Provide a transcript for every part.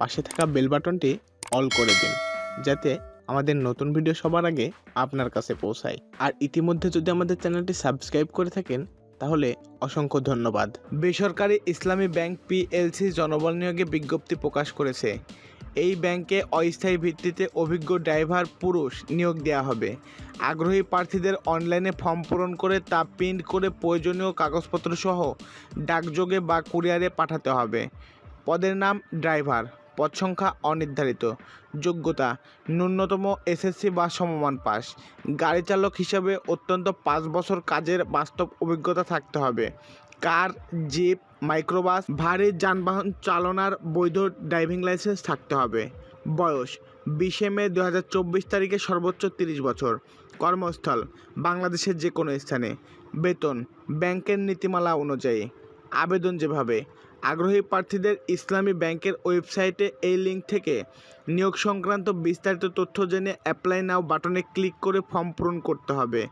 পাশে থাকা বেল বাটনটি অল করে দিন, যাতে আমাদের নতুন ভিডিও সবার আগে আপনার কাছে পৌঁছায়। আর ইতিমধ্যে যদি আমাদের চ্যানেলটি সাবস্ক্রাইব করে থাকেন, তাহলে অসংখ্য ধন্যবাদ। বেসরকারি ইসলামী ব্যাংক পিএলসি জনবল নিয়োগে বিজ্ঞপ্তি প্রকাশ করেছে। এই ব্যাংকে অস্থায়ী ভিত্তিতে অভিজ্ঞ ড্রাইভার পুরুষ নিয়োগ দেওয়া হবে। আগ্রহী প্রার্থীদের অনলাইনে ফর্ম পূরণ করে তা প্রিন্ট করে প্রয়োজনীয় কাগজপত্র সহ ডাকযোগে বা কুরিয়ারে পাঠাতে হবে। পদের নাম ড্রাইভার। পদ সংখ্যা অনির্ধারিত। যোগ্যতা, ন্যূনতম এসএসসি বা সমমান পাস। গাড়ি চালক হিসাবে অত্যন্ত পাঁচ বছর কাজের বাস্তব অভিজ্ঞতা থাকতে হবে। কার, জিপ, মাইক্রোবাস, ভারী যানবাহন চালনার বৈধ ড্রাইভিং লাইসেন্স থাকতে হবে। বয়স, বিশে মে দু হাজার চব্বিশ তারিখে সর্বোচ্চ তিরিশ বছর। কর্মস্থল, বাংলাদেশের যে কোনো স্থানে। বেতন, ব্যাংকের নীতিমালা অনুযায়ী। আবেদন যেভাবে আগ্রহী প্রার্থীদের ইসলামী ব্যাংকের ওয়েবসাইটে এই লিঙ্ক থেকে নিয়োগ সংক্রান্ত বিস্তারিত তথ্য জেনে অ্যাপ্লাই নাও বাটনে ক্লিক করে ফর্ম পূরণ করতে হবে।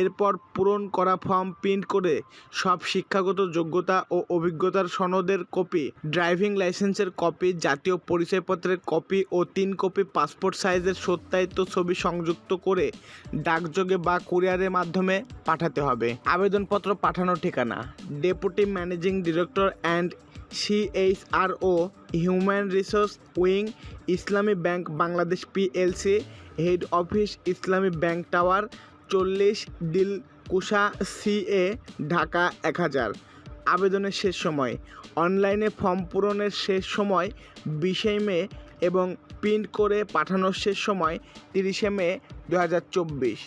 এরপর পূরণ করা ফর্ম প্রিন্ট করে সব শিক্ষাগত যোগ্যতা ও অভিজ্ঞতার সনদের কপি, ড্রাইভিং লাইসেন্সের কপি, জাতীয় পরিচয়পত্রের কপি ও তিন কপি পাসপোর্ট সাইজের সত্যায়িত ছবি সংযুক্ত করে ডাকযোগে বা কুরিয়ারের মাধ্যমে পাঠাতে হবে। আবেদনপত্র পাঠানোর ঠিকানা, deputy managing director and CHRO human resource wing Islami bank Bangladesh PLC head office Islami bank tower চল্লিশ দিলকুশা সিএ ঢাকা এক হাজার। আবেদনের শেষ সময়। অনলাইনে ফর্ম পূরণের শেষ সময়, বিশে মে এবং প্রিন্ট করে পাঠানোর শেষ সময়, তিরিশে মে দু হাজার চব্বিশ।